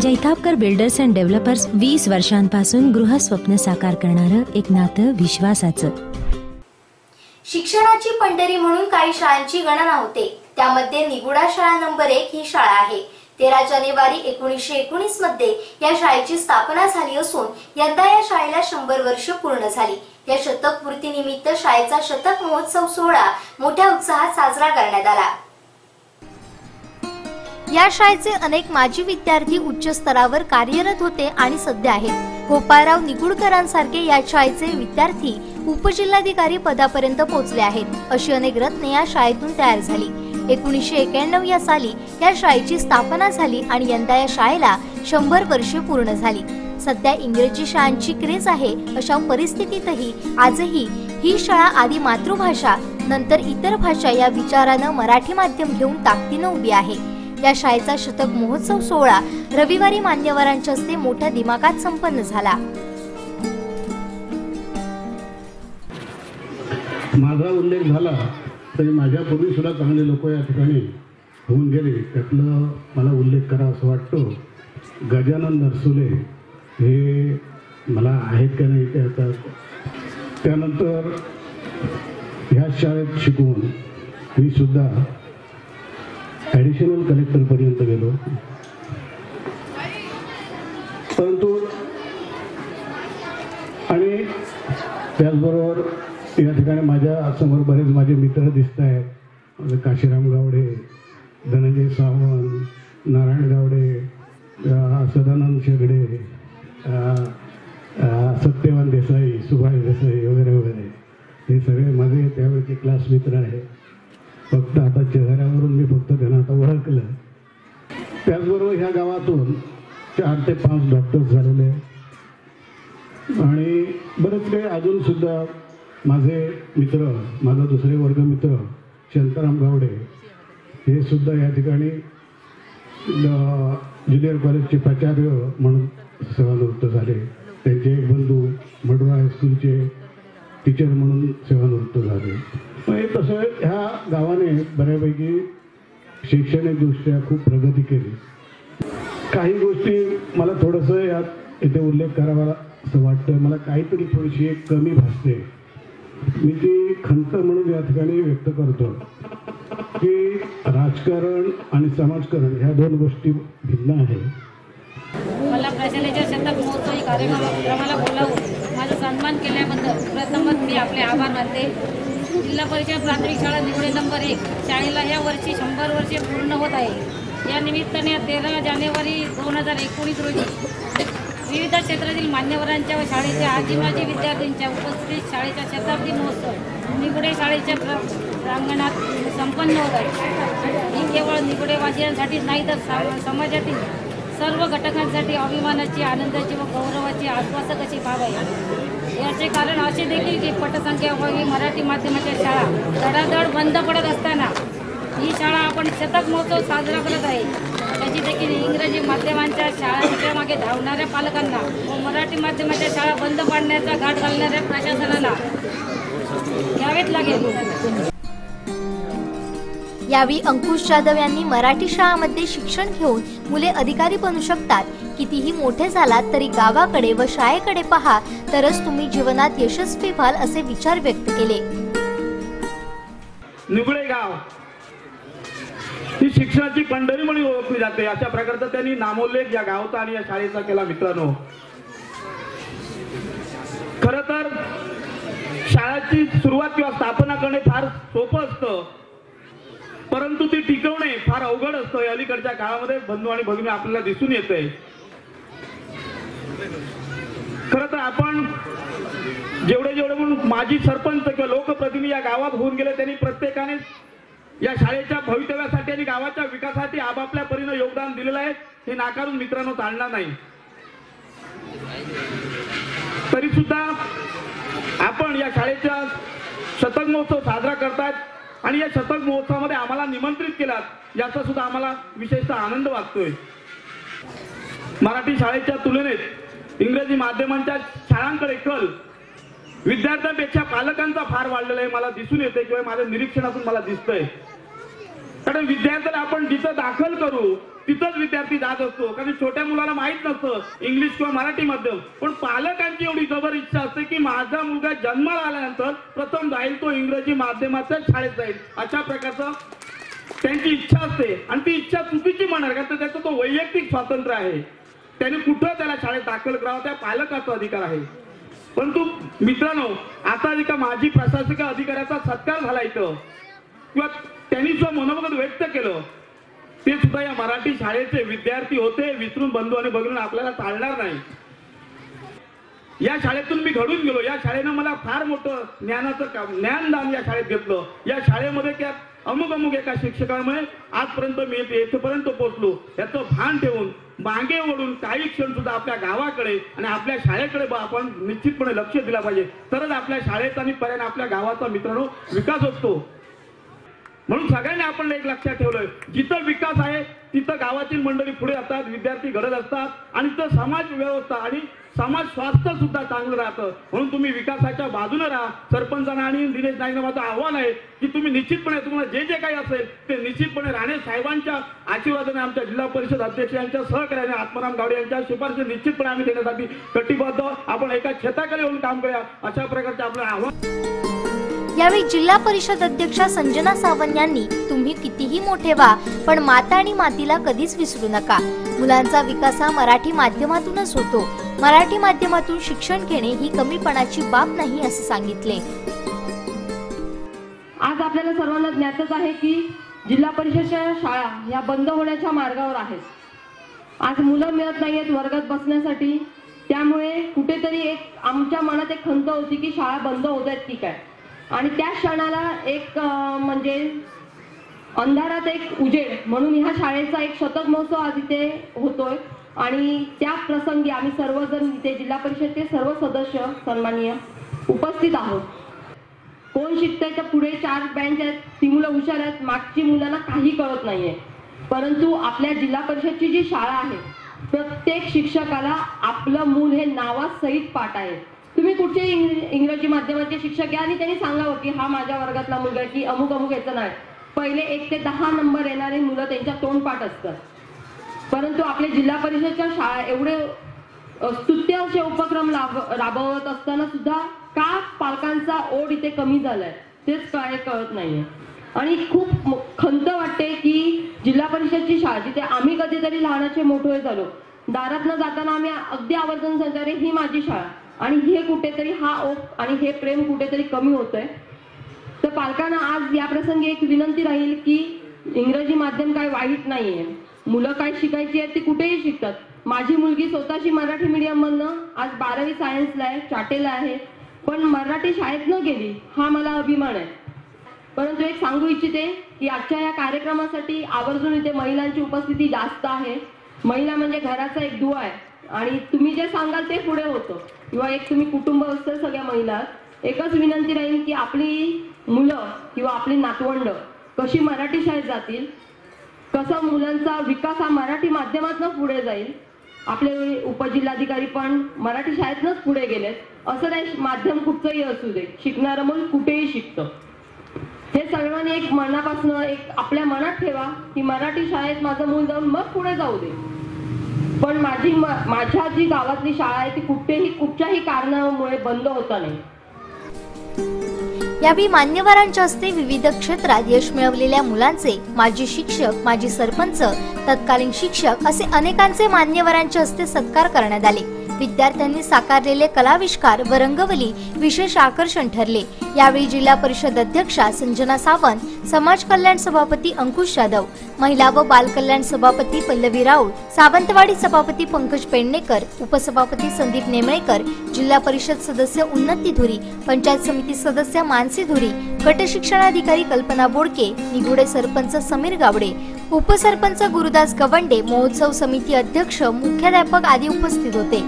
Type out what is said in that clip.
Jaitapkar builders and developers वीस वर्षांपासून गृहस्वप्न साकार करणारं एक नातं विश्वासाचं. शिक्षणाची पंढरी म्हणून काही शाळांची गणना होते. त्यामध्ये निगुडा शाळा नंबर एक ही शाळा आहे. तेरा जानेवारी एकोणीसशे एकोणीसमध्ये या शाळेची स्थापना झाली असून यंदा या शाळेला शंभर वर्ष पूर्ण झाली. या शतक पूर्ती निमित्त शाळेचा शतक महोत्सव सोहळा मोठ्या उत्साहात साजरा करण्यात आला. या शाळेचे अनेक माजी विद्यार्थी उच्च स्तरावर कार्यरत होते आणि सध्या आहेत. गोपाळराव निगुडकरांसारखे या शाळेचे विद्यार्थी उपजिल्हाधिकारी पदापर्यंत पोहोचले आहेत. अशी अनेक रत्ने या शाळेतून तयार झाली. एकोणीसशे एक्याण्णव या साली या शाळेची स्थापना झाली आणि यंदा या शाळेला शंभर वर्षे पूर्ण झाली. सध्या इंग्रजी शाळांची क्रेज आहे अशा परिस्थितीतही आजही ही शाळा आधी मातृभाषा नंतर इतर भाषा या विचारानं मराठी माध्यम घेऊन ताकदीनं उभी आहे. या शाळेचा शतक महोत्सव सोहळा रविवारी मान्यवरांच्या हस्ते मोठ्या दिमागात संपन्न झाला. माझा उल्लेख झाला तरी माझ्यापूर्वी सुद्धा चांगले लोक या ठिकाणी होऊन गेले. त्यातलं मला उल्लेख करा असं वाटतो. गजानन नरसुले हे मला आहेत का नाही त्याचा त्यानंतर ह्या शाळेत शिकवून मी सुद्धा ॲडिशनल कलेक्टरपर्यंत गेलो. परंतु आणि त्याचबरोबर या ठिकाणी माझ्यासमोर बरेच माझे मित्र दिसत आहेत. काशीराम गावडे धनंजय सावंत नारायण गावडे सदानंद शेगडे सत्यवान देसाई सुभाष देसाई वगैरे वगैरे. हे सगळे माझे त्यावेळेचे क्लास मित्र आहे फक्त आता चेहऱ्यावरून मी फक्त त्यांना आता ओळखलं. त्याचबरोबर ह्या गावातून चार ते पाच डॉक्टर्स झालेले आणि बरेच काही अजून सुद्धा माझे मित्र माझा दुसरे वर्ग मित्र गावडे हे सुद्धा या ठिकाणी ज्युनियर कॉलेजचे प्राचार्य म्हणून सेवानिवृत्त झाले. त्यांचे एक बंधू मडुरा हायस्कूलचे टीचर म्हणून सेवानिवृत्त झाले. म्हणजे तसं ह्या गावाने बऱ्यापैकी शैक्षणिकदृष्ट्या खूप प्रगती केली. काही गोष्टी मला थोडंसं यात इथे उल्लेख करावा असं वाटतं मला काहीतरी थोडीशी एक कमी भासते. मी ती खंत म्हणून या ठिकाणी व्यक्त करतो की राजकारण आणि समाजकारण ह्या दोन गोष्टी भिन्न आहेत. मला प्रशालेच्या शतक महोत्सवी कार्यक्रमाला बोलावून माझा सन्मान केल्याबद्दल प्रथमच मी आपले आभार मानते. जिल्हा परिषद प्राथमिक शाळा निवडे नंबर एक. शाळेला या वर्षी शंभर वर्षे पूर्ण होत आहे. या निमित्ताने तेरा जानेवारी दोन हजार एकोणीस रोजी विविध क्षेत्रातील मान्यवरांच्या व शाळेच्या आजी माजी विद्यार्थ्यांच्या उपस्थितीत शाळेचा शताब्दी महोत्सव निगुडे शाळेच्या प्रांगणात संपन्न होत आहे. ही केवळ निगुडेवासियांसाठीच नाही तर समाजातील सर्व घटकांसाठी अभिमानाची आनंदाची व गौरवाची आश्वासक अशी बाब आहे. याचे कारण असे देखील की पटसंख्या व ही मराठी माध्यमाच्या शाळा धडाधड बंद पडत असताना ही शाळा आपण शतक महोत्सव साजरा करत आहे. त्याची देखील इंग्रजी माध्यमांच्या शाळांच्या मागे धावणाऱ्या पालकांना व मराठी माध्यमाच्या शाळा बंद पाडण्याचा घाट घालणाऱ्या प्रशासनाला घ्यावेच लागेल. यावेळी अंकुश जाधव यांनी मराठी शाळांमध्ये शिक्षण घेऊन मुले अधिकारी बनू शकतात. कितीही मोठे झालात तरी गावाकडे व शाळेकडे पहा तरच तुम्ही जीवनात यशस्वी व्हाल असे विचार व्यक्त केले. निगुळे गाव. ही शिक्षणाची पंढरी म्हणून ओळखली जाते. अशा प्रकारचा त्यांनी नामोल्लेख या गावचा आणि या शाळेचा केला मित्रांनो. खर तर शाळेची सुरुवात किंवा स्थापना करणे फार सोपं असतं. परंतु ती टिकवणे फार अवघड असतं. अलीकडच्या काळामध्ये बंधू आणि भगिनी आपल्याला दिसून येते तर आपण जेवढे जेवढे म्हणून माजी सरपंच किंवा लोकप्रतिनिधी या गावात होऊन गेले त्यांनी प्रत्येकाने या शाळेच्या भवितव्यासाठी आणि गावाच्या विकासासाठी आपापल्या परीनं योगदान दिलेलं आहे. हे नाकारून मित्रांनो चालणार नाही. तरी सुद्धा आपण या शाळेच्या शतक महोत्सव साजरा करतात आणि या शतक महोत्सवामध्ये आम्हाला निमंत्रित केलात याचा सुद्धा आम्हाला विशेषतः आनंद वाटतोय. मराठी शाळेच्या तुलनेत इंग्रजी माध्यमांच्या शाळांकडे कल विद्यार्थ्यांपेक्षा पालकांचा फार वाढलेला आहे. मला दिसून येते किंवा माझ्या निरीक्षणातून मला दिसतंय. कारण विद्यार्थ्याला आपण जिथं दाखल करू तिथंच विद्यार्थी जात असतो. कारण छोट्या मुलाला माहीत नसतं इंग्लिश किंवा मराठी माध्यम. पण पालकांची एवढी जबर इच्छा असते की माझा मुलगा जन्माला आल्यानंतर प्रथम जाईल तो इंग्रजी माध्यमाच्या शाळेत जाईल. अशा प्रकारचं त्यांची इच्छा असते. आणि ती इच्छा चुकीची म्हणणार का तर त्याचं तो वैयक्तिक स्वातंत्र्य आहे. त्याने कुठं त्याला शाळेत दाखल करावं त्या पालकाचा अधिकार आहे. परंतु मित्रांनो आता एका माजी प्रशासकीय अधिकाऱ्याचा सत्कार झाला इथं किंवा त्यांनी जो मनोगत व्यक्त केलं ते सुद्धा या मराठी शाळेचे विद्यार्थी होते विसरून बंधू आणि भगिनी आपल्याला चालणार नाही. या शाळेतून मी घडून गेलो. या शाळेनं मला फार मोठं ज्ञानाचं काम ज्ञानदान या शाळेत घेतलं. या शाळेमध्ये त्या अमुक अमुक एका शिक्षकामुळे आजपर्यंत मी येथेपर्यंत पोहोचलो. याचं भान ठेवून मागे ओढून काही क्षण सुद्धा आपल्या गावाकडे आणि आपल्या शाळेकडे आपण निश्चितपणे लक्ष दिला पाहिजे. तरच आपल्या शाळेचा आणि पर्याय आपल्या गावाचा मित्रांनो विकास असतो म्हणून सगळ्यांनी आपण एक लक्षात ठेवलंय. जिथं विकास आहे तिथं गावातील मंडळी पुढे असतात विद्यार्थी घडत असतात आणि तिथं समाज व्यवस्था आणि समाज स्वास्थ्य सुद्धा चांगलं राहतं. म्हणून तुम्ही विकासाच्या बाजूने राहा. सरपंचांना आणि दिनेश नाईकना माझं आव्हान आहे की तुम्ही निश्चितपणे तुम्हाला जे जे काही असेल ते निश्चितपणे राणे साहेबांच्या आशीर्वादाने आमच्या जिल्हा परिषद अध्यक्ष यांच्या सहकार्याने आत्माराम गावडे यांच्या शिफारशी निश्चितपणे आम्ही देण्यासाठी कटिबद्ध. आपण एका छताखाली येऊन काम करूया. अशा प्रकारचे आपलं आव्हान. यावेळी जिल्हा परिषद अध्यक्षा संजना सावंत यांनी तुम्ही कितीही मोठे व्हा पण माता आणि मातीला कधीच विसरू नका. मुलांचा विकास हा मराठी माध्यमातूनच होतो. मराठी माध्यमातून शिक्षण घेणे ही कमीपणाची बाब नाही असे सांगितले. आज आपल्याला सर्वांना ज्ञातच आहे की जिल्हा परिषदच्या शाळा या बंद होण्याच्या मार्गावर आहेत. आज मुलं मिळत नाहीयेत वर्गात बसण्यासाठी. त्यामुळे कुठेतरी एक आमच्या मनात एक खंत होती की शाळा बंद होत आहेत ठीक आहे आणि त्या क्षणाला एक म्हणजे अंधारात एक उजेड म्हणून ह्या शाळेचा एक शतक महोत्सव आज इथे होतोय. आणि त्या प्रसंगी आम्ही सर्वजण इथे जिल्हा परिषदचे सर्व सदस्य सन्माननीय उपस्थित आहोत. कोण शिकतायच्या पुढे चार बँच आहेत ती मुलं हुशार आहेत मागची मुलांना काही कळत नाहीये. परंतु आपल्या जिल्हा परिषदची जी शाळा आहे प्रत्येक शिक्षकाला आपलं मूल हे नावासहित पाठ आहे. तुम्ही कुठचे इंग्रजी माध्यमाचे शिक्षक घ्या आणि त्यांनी सांगावं की हा माझ्या वर्गातला मुलगा की अमुक अमुक याचं नाही पहिले एक ते दहा नंबर येणारे मुलं त्यांच्या तोंडपाठ असतात. परंतु आपल्या जिल्हा परिषदच्या शाळा एवढे स्तुत्य असे उपक्रम लाभ- राबवत असताना सुद्धा का पालकांचा ओढ इथे कमी झालाय? तेच काय कळत नाहीये. आणि खूप खंत वाटते की जिल्हा परिषदची शाळा जिथे आम्ही कधीतरी लहानाचे मोठे झालो दारात न जाताना आम्ही अगदी आवर्जून सांगतो "अरे, ही माझी शाळा. आणि हे कुठेतरी हा ओप आणि हे प्रेम कुठेतरी कमी होतंय. तर पालकांना आज या प्रसंगी एक विनंती राहील की इंग्रजी माध्यम काय वाईट नाहीये. मुलं काय शिकायची आहेत ती कुठेही शिकतात. माझी मुलगी स्वतःची मराठी मीडियम मधनं आज बारावी सायन्सला आहे चाटेला आहे. पण मराठी शाळेत न गेली हा मला अभिमान आहे. परंतु एक सांगू इच्छिते की आजच्या या कार्यक्रमासाठी आवर्जून इथे महिलांची उपस्थिती जास्त आहे. महिला म्हणजे घराचा एक दुवा आहे. आणि तुम्ही जे सांगाल ते पुढे होतं. किंवा एक तुम्ही कुटुंब असतं सगळ्या महिला एकच विनंती राहील की आपली मुलं किंवा आपली नातवंड कशी मराठी शाळेत जातील कसा मुलांचा विकास हा मराठी माध्यमातून पुढे जाईल? आपले उपजिल्हाधिकारी पण मराठी शाळेतनंच पुढे गेलेत. असं नाही माध्यम कुठचंही असू दे. शिकणारं मूल कुठेही शिकतं. हे सर्वांनी एक मनापासून एक आपल्या मनात ठेवा की मराठी शाळेत माझं मूल जाऊन मग पुढे जाऊ दे. पण माझी माझ्या जी गावातली शाळा आहे ती कुठेही कुठच्याही कारणामुळे बंद होता नाही. यावेळी मान्यवरांच्या हस्ते विविध क्षेत्रात यश मिळवलेल्या मुलांचे माजी शिक्षक माजी सरपंच तत्कालीन शिक्षक असे अनेकांचे मान्यवरांच्या हस्ते सत्कार करण्यात आले. विद्यार्थ्यांनी साकारलेले कलाविष्कार व रंगवली विशेष आकर्षण ठरले. यावेळी जिल्हा परिषद अध्यक्षा संजना सावंत समाज कल्याण सभापती अंकुश जाधव महिला व बाल कल्याण सभापती पल्लवी राऊत सावंतवाडी सभापती पंकज पेडणेकर उपसभापती संदीप नेमळेकर जिल्हा परिषद सदस्य उन्नती धुरी पंचायत समिती सदस्य मानसी धुरी गट शिक्षणाधिकारी कल्पना बोडके निगुडे सरपंच समीर गावडे उपसरपंच गुरुदास गवंडे महोत्सव समिती अध्यक्ष मुख्याध्यापक आदी उपस्थित होते.